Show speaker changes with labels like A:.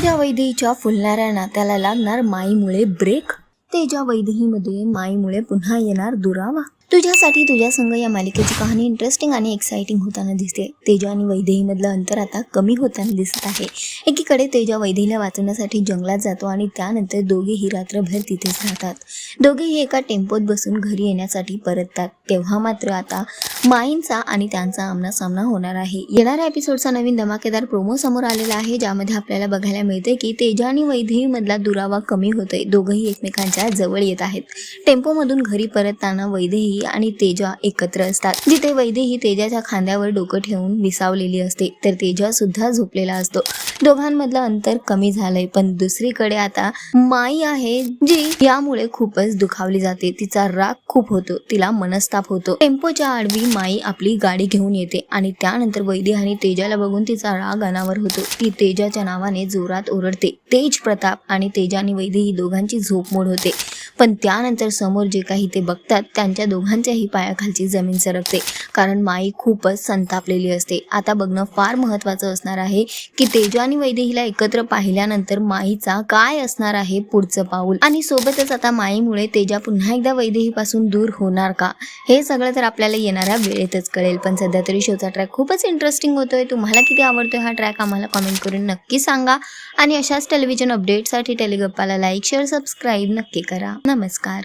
A: तेजा वैदेहीच्या फुलणाऱ्या नात्याला लागणार माईमुळे ब्रेक तेजा वैदेहीमध्ये माईमुळे पुन्हा येणार दुरावा. तुझ्यासाठी तुझ्या संघ या मालिकेची कहाणी इंटरेस्टिंग आणि एक्साइटिंग होताना दिसते. तेजा आणि वैदेहीमधलं अंतर आता कमी होताना दिसत आहे. एकीकडे तेजा वैदेहीला वाचवण्यासाठी जंगलात जातो आणि त्यानंतर दोघेही रात्रभर तिथेच राहतात. दोघेही एका टेम्पोत बसून घरी येण्यासाठी परततात. तेव्हा मात्र आता माईंचा आणि त्यांचा आमना सामना होणार आहे. येणाऱ्या एपिसोडचा नवीन धमाकेदार प्रोमो समोर आलेला आहे ज्यामध्ये आपल्याला बघायला मिळते की तेजा आणि वैदेहीमधला दुरावा कमी होतोय. दोघंही एकमेकांच्या जवळ येत आहेत. टेम्पोमधून घरी परतताना वैदेही आणि तेजा एकत्र असतात. जिथे वैदेही तेजाच्या खांद्यावर डोकं ठेवून विसावलेली असते तर तेजा सुद्धा झोपलेला असतो. दोघांमधलं अंतर कमी झालंय पण दुसरीकडे आता माई आहे जी यामुळे खूपच दुखावली जाते. तिचा राग खूप होतो तिला मनस्ताप होतो. टेम्पोच्या आडवी माई आपली गाडी घेऊन येते आणि त्यानंतर वैद्य आणि तेजाला बघून तिचा राग अनावर होतो. ती तेजाच्या नावाने जोरात ओरडते. तेज प्रताप आणि तेजा आणि वैद्य ही दोघांची झोप मोड होते. पण त्यानंतर समोर जे काही ते बघतात त्यांच्या दोघांच्याही पायाखालची जमीन सरकते. कारण माई खूपच संतापलेली असते. आता बघणं फार महत्त्वाचं असणार आहे की तेजो आणि वैदेहीला एकत्र पाहिल्यानंतर माईचा काय असणार आहे पुढचं पाऊल? आणि सोबतच आता माईमुळे तेजा पुन्हा एकदा वैदेहीपासून दूर होणार का? हे सगळं तर आपल्याला येणाऱ्या वेळेतच कळेल. पण सध्या तरी शोचा ट्रॅक खूपच इंटरेस्टिंग होतोय. तुम्हाला किती आवडतोय हा ट्रॅक आम्हाला कमेंट करून नक्की सांगा. आणि अशाच टेलिव्हिजन अपडेटसाठी टेलिगप्पाला लाईक शेअर सबस्क्राईब नक्की करा. नमस्कार.